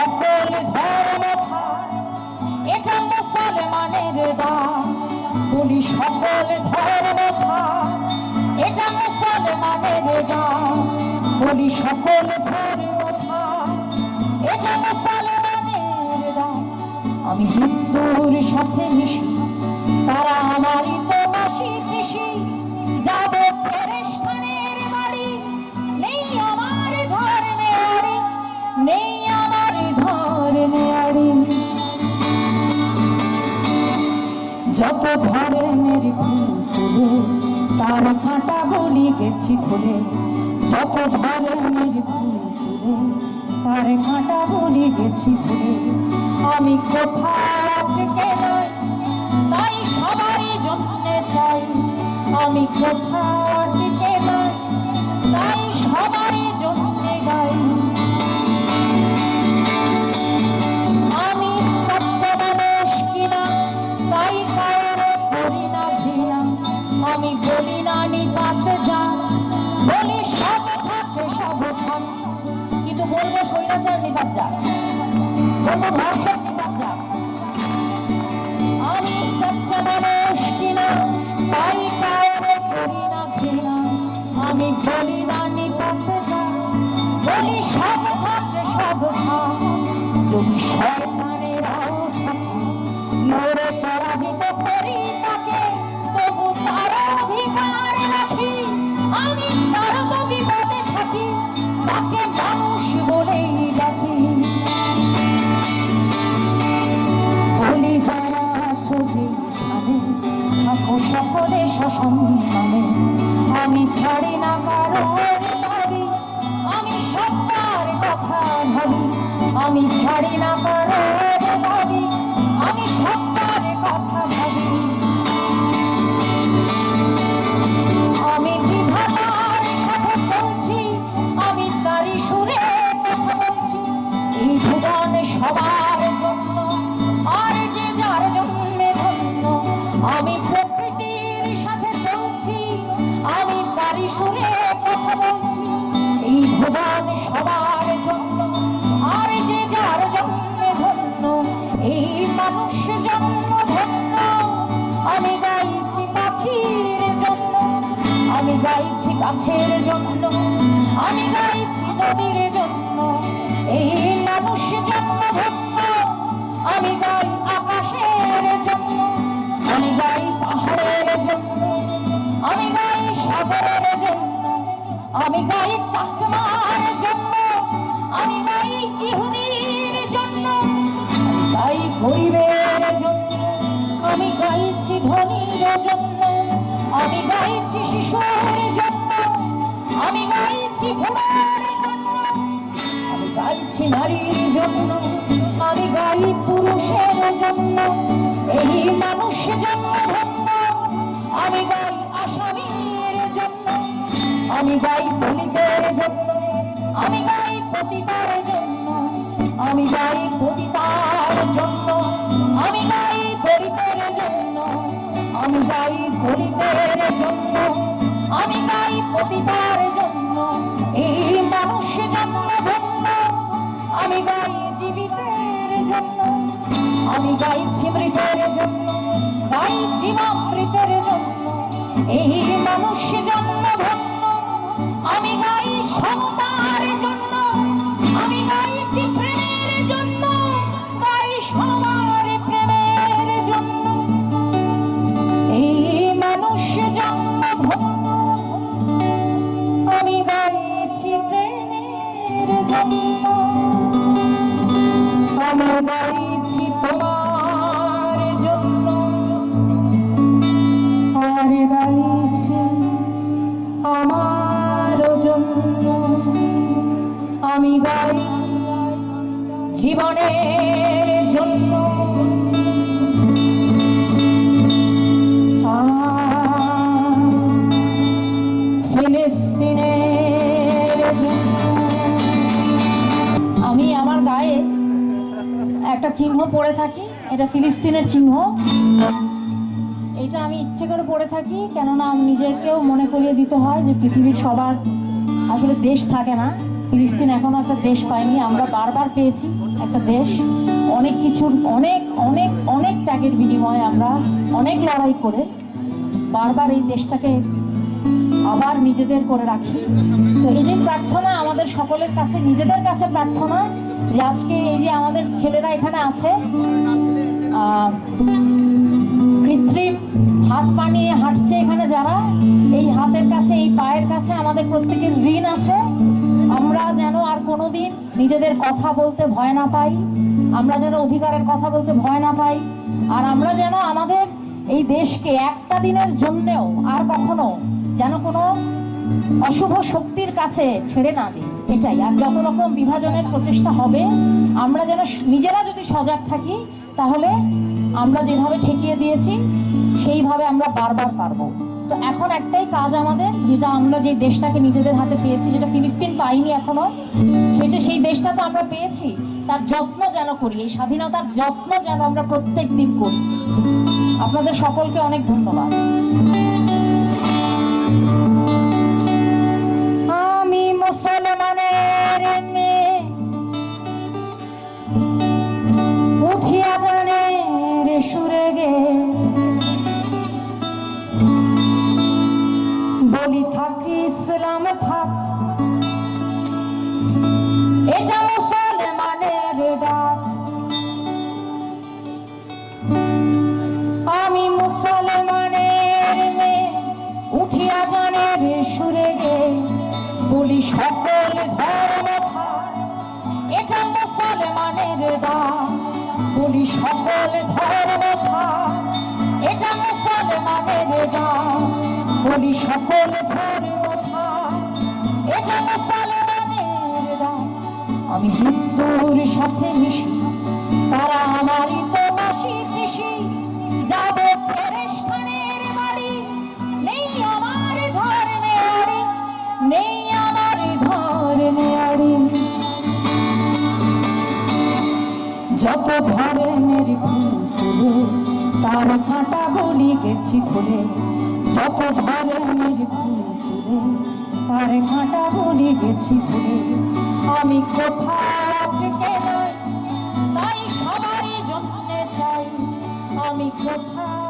সকল ধর্ম। এটা মুসলমানের ডাক বলি সকল ধর্ম। এটা মুসলমানের ডাক বলি সকল ধর্ম। এটা মুসলমানের ডাক আমি হিন্দুর সাথে মিশি, তারা আমারই যত ধরনের ফুল তুলে, তার কাঁটা গলি গেছি খুলে। যত ধরনের ফুল তুলে, তার কাঁটা গলি গেছি খুলে। আমি কোথাও আটকে নাই, তাই সবারই জন্য চাই। আমি কোথাও আটকে নাই, তাই সবারই যা বলব ধর্ষক যা আমি সচ্চা মানুষ কিনা, তাই কারও করি না ঘৃণা। আমি বলি না সব থাকে, সব যেখানে থাকো সকলে সসম্মানে। আমি ছাড়ি না কারও আমি সবার কথা ভাবি। আমি ছাড়ি না কারও আমি প্রকৃতির সাথে চলছি, আমি তারই সুরে কথা বলছি। এই ভুবন সবার জন্য, আর যে যার জন্মে ধন্য, এই মানুষ জন্ম ধন্য। আমি গাইছি পাখির জন্য, আমি গাইছি গাছের জন্য, আমি গাইছি নদীর জন্য। এই মানুষ জন্ম ধন্য, আমি গাই আকাশের জন্য। গাইছি ধনীর জন্য, আমি গাইছি শিশুর জন্য, আমি গাইছি জন্য, আমি গাইছি নারীর জন্য, আমি গাই পুরুষের জন্য, এই মানুষ জন্ম ধন্য আমি গাই আসামির জন্য, আমি গাই দলিতের জন্য, আমি গাই পতিতার জন্য, আমি গাই পতিতার জন্য, আমি গাই দলিতের জন্য। আমি গাই দলিতের জন্য, আমি গাই পতিতার জন্য, এই মানুষ জন্ম ধন্য আমি গাই জীবিতের জন্য, আমি গাইছি মৃতের জন্য, গাই জীবামৃতের জন্য, এই মানুষ জন্ম ধন্য আমি গাই সমতার আর আমার জন্য। আমি গাই জীবনের জন্য। আমি আমার গায়ে একটা চিহ্ন পরে থাকি, এটা ফিলিস্তিনের চিহ্ন। আমি ইচ্ছে করে পড়ে থাকি, কেননা নিজেকেও মনে করিয়ে দিতে হয় যে পৃথিবীর সবার আসলে দেশ থাকে না। তিরিশ দিন এখনও একটা দেশ পাইনি আমরা বারবার পেয়েছি একটা দেশ। অনেক কিছুর, অনেক অনেক অনেক ত্যাগের বিনিময়ে আমরা অনেক লড়াই করে বারবার এই দেশটাকে আবার নিজেদের করে রাখি। তো এই যে প্রার্থনা আমাদের সকলের কাছে, নিজেদের কাছে প্রার্থনা যে আজকে এই যে আমাদের ছেলেরা এখানে আছে কৃত্রিম হাত বানিয়ে হাঁটছে এখানে যারা, এই হাতের কাছে, এই পায়ের কাছে আমাদের প্রত্যেকের ঋণ আছে। আমরা যেন আর কোনোদিন নিজেদের কথা বলতে ভয় না পাই, আমরা যেন অধিকারের কথা বলতে ভয় না পাই, আর আমরা যেন আমাদের এই দেশকে একটা দিনের জন্যেও আর কখনো যেন কোনো অশুভ শক্তির কাছে ছেড়ে না দিই। এটাই, আর যত রকম বিভাজনের প্রচেষ্টা হবে, আমরা যেন নিজেরা যদি সজাগ থাকি, তাহলে আমরা যেভাবে ঠেকিয়ে দিয়েছি সেইভাবে আমরা বারবার পারব। তো এখন একটাই কাজ আমাদের, যেটা আমরা যে দেশটাকে নিজেদের হাতে পেয়েছি, যেটা ফিলিস্তিন পাইনি এখনও সেটা সেই দেশটা তো আমরা পেয়েছি, তার যত্ন যেন করি, এই স্বাধীনতার যত্ন যেন আমরা প্রত্যেক দিন করি। আপনাদের সকলকে অনেক ধন্যবাদ। এটা মুসলমানের ডাক। আমি মুসলমানের মেয়ে, উঠিয়া জানে রে সুরে গে। বলি সকল ধর্ম এটা মুসলমানের দান বলি সকল ধর্ম এটা মুসলমানের দান বলি সকল ধর্ম আমি হিন্দুর সাথে মিশি, তারা আমারই তো মাসি পিসি। যাব ফেরেশতানের বাড়ি, নেই আমার ধর্মে আড়ি, নেই আমার ধর্মে আড়ি। যত ধরনের ফুল তুলে, তার কাঁটা গলি গেছি খুলে, যত ধরনের ফুল তুলে তার কাঁটা গলি গেছি আমি কোথাও নাই তাই সবারই জন্য চাই। আমি কোথাও